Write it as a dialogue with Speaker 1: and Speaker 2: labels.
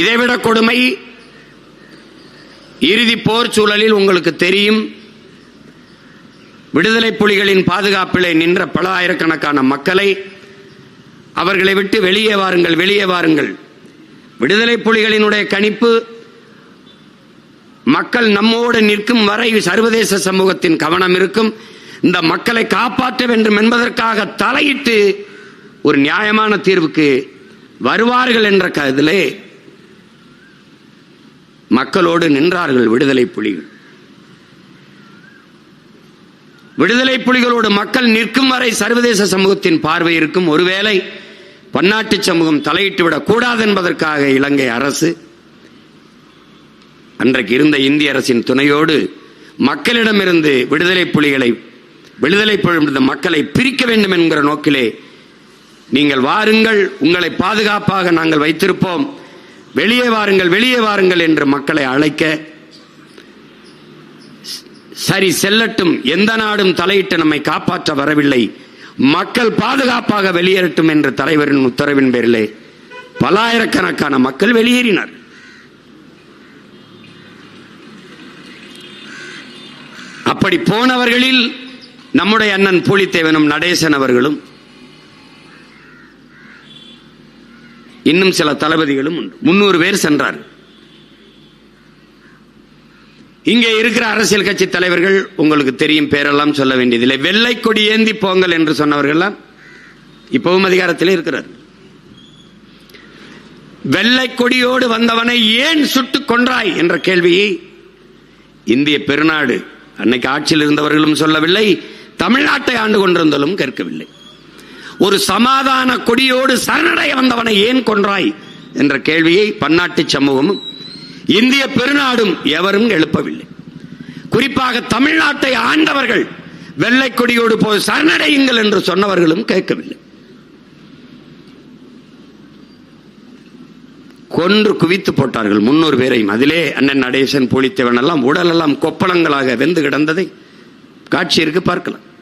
Speaker 1: இதைவிட கொடுமை. இறுதி போர் சூழலில் உங்களுக்கு தெரியும். விடுதலை புலிகளின் பாதுகாப்பிலே நின்ற பல ஆயிரக்கணக்கான மக்களை அவர்களை விட்டு வெளியே வாருங்கள் வெளியே வாருங்கள். விடுதலை புலிகளினுடைய கணிப்பு மக்கள் நம்மோடு நிற்கும் வரை சர்வதேச சமூகத்தின் கவனம் இருக்கும். இந்த மக்களை காப்பாற்ற வேண்டும் என்பதற்காக தலையிட்டு ஒரு நியாயமான தீர்வுக்கு வருவார்கள் என்ற கதிலே மக்களோடு நின்றார்கள் விடுதலை புலிகள். விடுதலை புலிகளோடு மக்கள் நிற்கும் வரை சர்வதேச சமூகத்தின் பார்வை இருக்கும். ஒருவேளை பன்னாட்டு சமூகம் தலையிட்டுவிடக் கூடாது என்பதற்காக இலங்கை அரசு அன்றைக்கு இருந்த இந்திய அரசின் துணையோடு மக்களிடமிருந்து விடுதலை புலிகளை விடுதலை புலி மக்களை பிரிக்க வேண்டும் என்கிற நோக்கிலே நீங்கள் வாருங்கள். உங்களை பாதுகாப்பாக நாங்கள் வைத்திருப்போம். வெளியே வாருங்கள் வெளியே வாருங்கள் என்று மக்களை அழைக்க சரி செல்லட்டும். எந்த நாடும் தலையிட்டு நம்மை காப்பாற்ற வரவில்லை. மக்கள் பாதுகாப்பாக வெளியேறட்டும் என்ற தலைவரின் உத்தரவின் பேரிலே பல்லாயிரக்கணக்கான மக்கள் வெளியேறினர். அப்படி போனவர்களில் நம்முடைய அண்ணன் பூலித்தேவனும் நடேசன் அவர்களும் இன்னும் சில தளபதிகளும் உண்டு. முன்னூறு பேர் சென்றார் இங்கே இருக்கிற அரசியல் கட்சி தலைவர்கள் உங்களுக்கு தெரியும் பேரெல்லாம் சொல்ல வேண்டியதில்லை. வெள்ளை கொடி ஏந்தி போங்கள் என்று சொன்னவர்கள்லாம் இப்பவும் அதிகாரத்தில் இருக்கிறார் வெள்ளை கொடியோடு வந்தவனை ஏன் சுட்டுக் கொன்றாய் என்ற கேள்வியை இந்திய பெருநாடு அன்னைக்கு ஆட்சியில் இருந்தவர்களும் சொல்லவில்லை தமிழ்நாட்டை ஆண்டு கொண்டிருந்தாலும் கேட்கவில்லை. ஒரு சமாதான கொடியோடு சரணடைய வந்தவனை ஏன் கொன்றாய்? என்ற கேள்வியை பன்னாட்டு சமூகமும் இந்திய பெருநாடும் எவரும் எழுப்பவில்லை. குறிப்பாக தமிழ்நாட்டை ஆண்டவர்கள் வெள்ளை கொடியோடு போய் சரணடையுங்கள் என்று சொன்னவர்களும் கேட்கவில்லை. கொன்று குவித்து போட்டார்கள் முன்னூறு பேரையும். அதிலே அண்ணன் நடேசன் பூலித்தேவன் எல்லாம் உடலெல்லாம் கொப்பளங்களாக வெந்து கிடந்ததை காட்சியிற்கு பார்க்கலாம்.